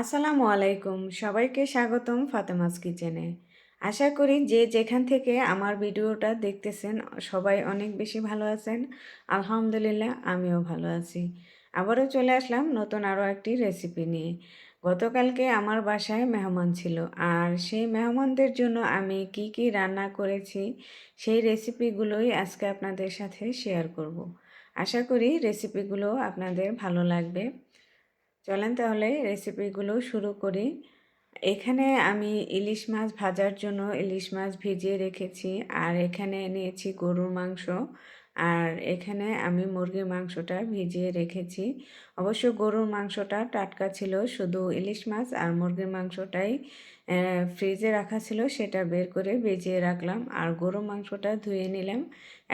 আসসালামু আলাইকুম। সবাইকে স্বাগতম ফাতেমাস কিচেনে। আশা করি যে যেখান থেকে আমার ভিডিওটা দেখতেছেন সবাই অনেক বেশি ভালো আছেন। আলহামদুলিল্লাহ, আমিও ভালো আছি। আবারও চলে আসলাম নতুন আরও একটি রেসিপি নিয়ে। গতকালকে আমার বাসায় মেহমান ছিল আর সেই মেহমানদের জন্য আমি কি কি রান্না করেছি সেই রেসিপিগুলোই আজকে আপনাদের সাথে শেয়ার করব। আশা করি রেসিপিগুলো আপনাদের ভালো লাগবে। চলেন তাহলে রেসিপিগুলো শুরু করি। এখানে আমি ইলিশ মাছ ভাজার জন্য ইলিশ মাছ ভিজিয়ে রেখেছি। আর এখানে নিয়েছি গরুর মাংস। আর এখানে আমি মুরগির মাংসটা ভিজিয়ে রেখেছি। অবশ্য গরুর মাংসটা টাটকা ছিল, শুধু ইলিশ মাছ আর মুরগির মাংসটাই ফ্রিজে রাখা ছিল, সেটা বের করে ভিজিয়ে রাখলাম। আর গরুর মাংসটা ধুয়ে নিলাম।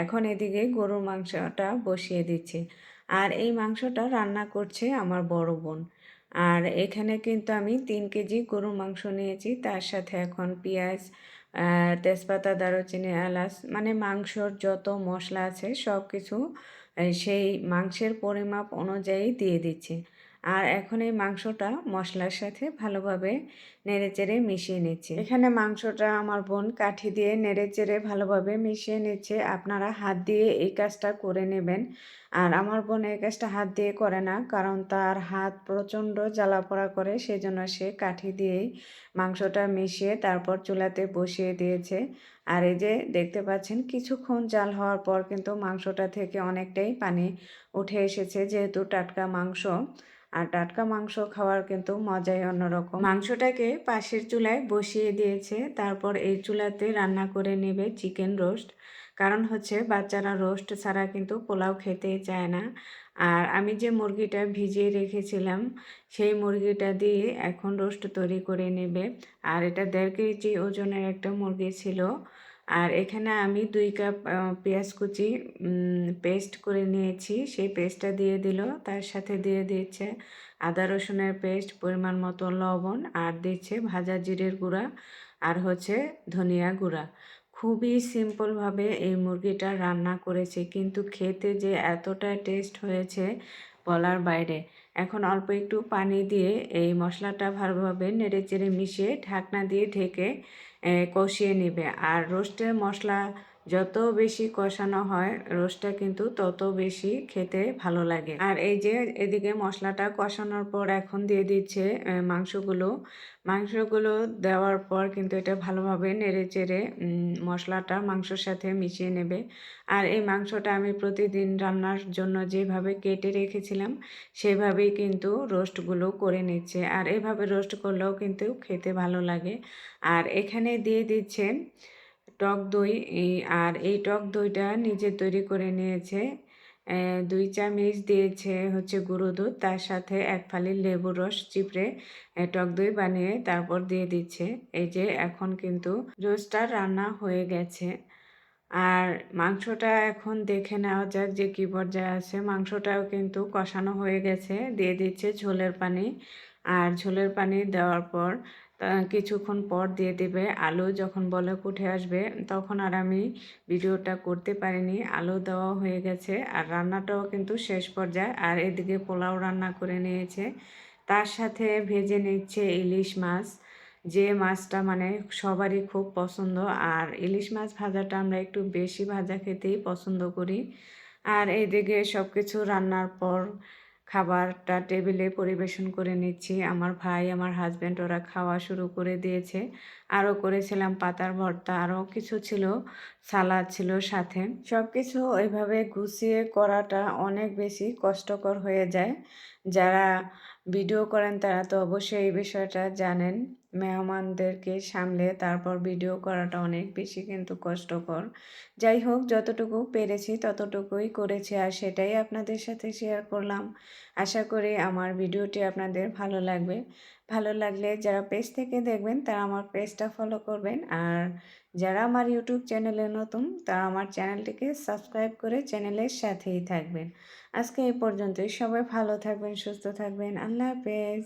এখন এদিকে গরুর মাংসটা বসিয়ে দিচ্ছি। আর এই মাংসটা রান্না করছে আমার বড় বোন। আর এখানে কিন্তু আমি তিন কেজি গরুর মাংস নিয়েছি। তার সাথে এখন পেঁয়াজ তেজপাতা, দারুচিনি, এলাচ মানে মাংসর যত মশলা আছে সব কিছু সেই মাংসের পরিমাপ অনুযায়ী দিয়ে দিচ্ছি। আর এখন এই মাংসটা মশলার সাথে ভালোভাবে নেড়েচেড়ে মিশিয়ে নিচ্ছে। এখানে মাংসটা আমার বোন কাঠি দিয়ে নেড়েচেড়ে ভালোভাবে মিশিয়ে নিচ্ছে। আপনারা হাত দিয়ে এই কাজটা করে নেবেন। আর আমার বোন এই কাজটা হাত দিয়ে করে না, কারণ তার হাত প্রচণ্ড জ্বালা পোড়া করে, সেজন্য সে কাঠি দিয়েই মাংসটা মিশিয়ে তারপর চুলাতে বসিয়ে দিয়েছে। আর এই যে দেখতে পাচ্ছেন, কিছুক্ষণ জাল হওয়ার পর কিন্তু মাংসটা থেকে অনেকটাই পানি উঠে এসেছে, যেহেতু টাটকা মাংস। আর টাটকা মাংস খাওয়ার কিন্তু মজাই অন্যরকম। মাংসটাকে পাশের চুলায় বসিয়ে দিয়েছে, তারপর এই চুলাতে রান্না করে নেবে চিকেন রোস্ট। কারণ হচ্ছে বাচ্চারা রোস্ট ছাড়া কিন্তু পোলাও খেতে চায় না। আর আমি যে মুরগিটা ভিজিয়ে রেখেছিলাম, সেই মুরগিটা দিয়ে এখন রোস্ট তৈরি করে নেবে। আর এটা দেড় কেজি ওজনের একটা মুরগি ছিল। আর এখানে আমি দুই কাপ পেঁয়াজ কুচি পেস্ট করে নিয়েছি। সেই পেস্টটা দিয়ে দিল। তার সাথে দিয়ে দিচ্ছে আদা রসুনের পেস্ট পরিমাণ মতো লবণ, আর দিচ্ছে ভাজা জিরের গুঁড়া, আর হচ্ছে ধনিয়া গুঁড়া। খুবই সিম্পলভাবে এই মুরগিটা রান্না করেছে। কিন্তু খেতে যে এতটা টেস্ট হয়েছে বলার বাইরে। এখন অল্প একটু পানি দিয়ে এই মশলাটা ভালোভাবে নেড়ে চেড়ে মিশিয়ে ঢাকনা দিয়ে ঢেকে কষিয়ে নেবে। আর রোস্টের মশলা যত বেশি কষানো হয় রোস্টটা কিন্তু তত বেশি খেতে ভালো লাগে। আর এই যে এদিকে মশলাটা কষানোর পর এখন দিয়ে দিচ্ছে মাংসগুলো। মাংসগুলো দেওয়ার পর কিন্তু এটা ভালোভাবে নেড়ে চেড়ে মশলাটা মাংসর সাথে মিশিয়ে নেবে। আর এই মাংসটা আমি প্রতিদিন রান্নার জন্য যেভাবে কেটে রেখেছিলাম, সেভাবেই কিন্তু রোস্টগুলো করে নিচ্ছে। আর এভাবে রোস্ট করলেও কিন্তু খেতে ভালো লাগে। আর এখানে দিয়ে দিচ্ছে টক দই আর এই টক দইটা নিজে তৈরি করে নিয়েছে। দুই চামচ দিয়েছে হচ্ছে গুঁড়ো দুধ, তার সাথে এক ফালি লেবুর রস চিপড়ে টক দই বানিয়ে তারপর দিয়ে দিচ্ছে। এই যে এখন কিন্তু রোজটা রান্না হয়ে গেছে। আর মাংসটা এখন দেখে নেওয়া যাক যে কী পর্যায়ে আছে। মাংসটাও কিন্তু কষানো হয়ে গেছে, দিয়ে দিচ্ছে ঝোলের পানি। আর ঝোলের পানি দেওয়ার পর কিছুক্ষণ পর দিয়ে দেবে। আলু যখন বলে উঠে আসবে, তখন আর আমি ভিডিওটা করতে পারিনি। আলু দেওয়া হয়ে গেছে আর রান্নাটাও কিন্তু শেষ পর্যায়ে। আর এদিকে পোলাও রান্না করে নিয়েছে। তার সাথে ভেজে নিচ্ছে ইলিশ মাছ। যে মাছটা মানে সবারই খুব পছন্দ। আর ইলিশ মাছ ভাজাটা আমরা একটু বেশি ভাজা খেতেই পছন্দ করি। আর এদিকে সব কিছু রান্নার পর খাবারটা টেবিলে পরিবেশন করে নিচ্ছি। আমার ভাই, আমার হাজব্যান্ড ওরা খাওয়া শুরু করে দিয়েছে। আরও করেছিলাম পাতার ভর্তা, আরও কিছু ছিল, সালাদ ছিল সাথে। সব কিছু ওইভাবে গুছিয়ে করাটা অনেক বেশি কষ্টকর হয়ে যায়। যারা ভিডিও করেন তারা তো অবশ্যই এই বিষয়টা জানেন। মেহমানদেরকে সামলে তারপর ভিডিও করাটা অনেক বেশি কিন্তু কষ্টকর। যাই হোক, যতটুকু পেরেছি ততটুকুই করেছি আর সেটাই আপনাদের সাথে শেয়ার করলাম। আশা করি আমার ভিডিওটি আপনাদের ভালো লাগবে। ভালো লাগলে যারা পেজ থেকে দেখবেন তারা আমার পেজটা ফলো করবেন আর যারা আমার ইউটিউব চ্যানেলে নতুন তারা আমার চ্যানেলটিকে সাবস্ক্রাইব করে চ্যানেলের সাথেই থাকবেন। আজকে এই পর্যন্তই। সবাই ভালো থাকবেন, সুস্থ থাকবেন। আল্লাহ হাফেজ।